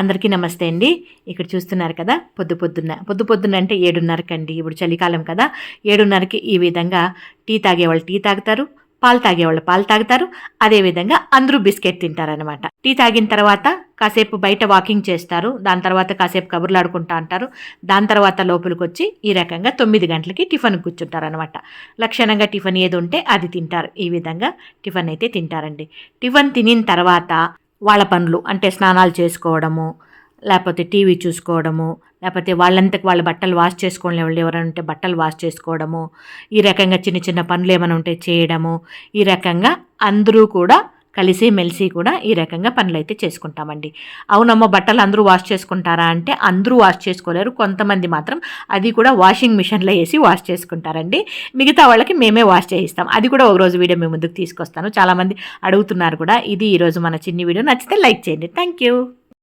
అందరికీ నమస్తే అండి. ఇక్కడ చూస్తున్నారు కదా పొద్దు పొద్దున్న. పొద్దు పొద్దున్న అంటే ఏడున్నరకి అండి. ఇప్పుడు చలికాలం కదా. ఏడున్నరకి ఈ విధంగా టీ తాగేవాళ్ళు టీ తాగుతారు పాలు తాగేవాళ్ళు పాలు తాగుతారు. అదేవిధంగా అందరూ బిస్కెట్ తింటారనమాట టీ తాగిన తర్వాత కాసేపు బయట వాకింగ్ చేస్తారు. దాని తర్వాత కాసేపు కబుర్లాడుకుంటా అంటారు. దాని తర్వాత లోపలికి వచ్చి ఈ రకంగా తొమ్మిది గంటలకి టిఫిన్ కూర్చుంటారనమాట లక్షణంగా టిఫిన్ ఏది ఉంటే అది తింటారు. ఈ విధంగా టిఫిన్ అయితే తింటారండి. టిఫిన్ తినిన తర్వాత వాళ్ళ పనులు అంటే స్నానాలు చేసుకోవడము లేకపోతే టీవీ చూసుకోవడము లేకపోతే వాళ్ళంతకు వాళ్ళ బట్టలు వాష్ చేసుకోవడం వాళ్ళు ఎవరైనా ఉంటే బట్టలు వాష్ చేసుకోవడము ఈ రకంగా చిన్న చిన్న పనులు ఏమైనా ఉంటే చేయడము ఈ రకంగా అందరూ కూడా కలిసి మెలిసి కూడా ఈ రకంగా పనులు అయితే చేసుకుంటామండి. అవునమ్మ బట్టలు అందరూ వాష్ చేసుకుంటారా అంటే అందరూ వాష్ చేసుకోలేరు. కొంతమంది మాత్రం అది కూడా వాషింగ్ మిషన్లో వేసి వాష్ చేసుకుంటారండి. మిగతా వాళ్ళకి మేమే వాష్ చేయిస్తాం. అది కూడా ఒకరోజు వీడియో మేము ముందుకు తీసుకొస్తాను. చాలామంది అడుగుతున్నారు కూడా ఇది ఈరోజు మన చిన్ని వీడియో. నచ్చితే లైక్ చేయండి. Thank you.